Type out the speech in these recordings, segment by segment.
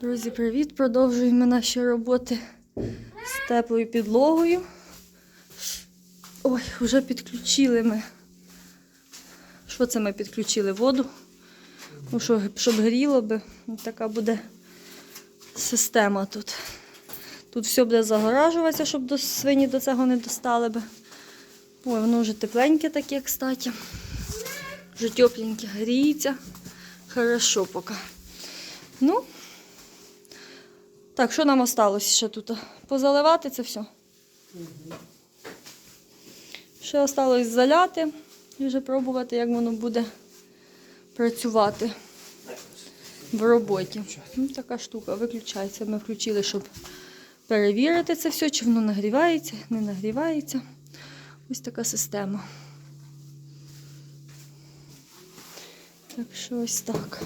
Друзі, привіт! Продовжуємо наші роботи з теплою підлогою. Ой, вже підключили ми. Що це ми підключили? Воду? Ну, що, щоб гріло би. Така буде система тут. Тут все буде загоражуватися, щоб до свині до цього не достали би. Ой, воно вже тепленьке таке, кстати. Вже тепленьке, гріється. Хорошо поки. Ну, так, що нам осталось ще тут? Позаливати це все. Ще осталось заляти і вже пробувати, як воно буде працювати в роботі. Ну, така штука виключається. Ми включили, щоб перевірити це все, чи воно нагрівається, не нагрівається. Ось така система. Так що ось так.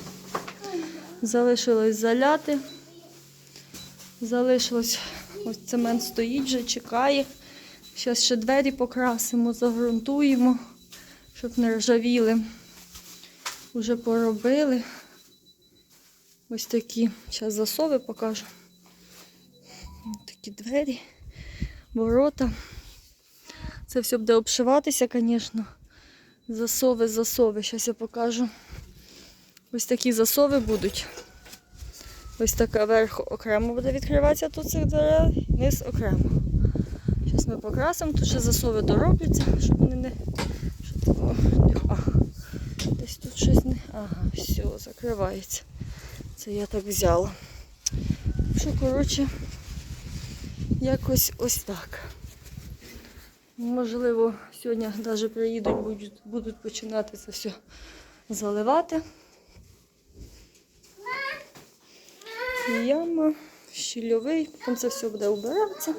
Залишилось заляти. Залишилось, ось цемент стоїть вже, чекає. Зараз ще двері покрасимо, загрунтуємо, щоб не ржавіли. Уже поробили. Ось такі. Зараз засови покажу. Ось такі двері, ворота. Це все буде обшиватися, звісно. Засови, засови. Зараз я покажу. Ось такі засови будуть. Ось така верх окремо буде відкриватися тут цих дверей, низ окремо. Зараз ми покрасимо, тут ще засови доробляться, щоб вони не- а, десь тут щось не. Ага, все, закривається. Це я так взяла. Що, коротше, якось ось так. Можливо, сьогодні навіть приїдуть, будуть, будуть починати це все заливати. Яма, щільовий, потім це все буде убиратися.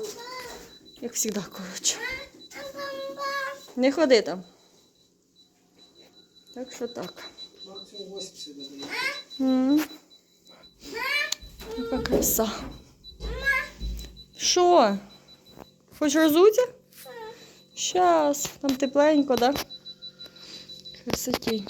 Як завжди, коротше. Не ходи там. Так що так. Максимум 80 дадуть. М. Яка краса. Що? Хочеш розуться? Щас. Там тепленько, так? Да? Красотень.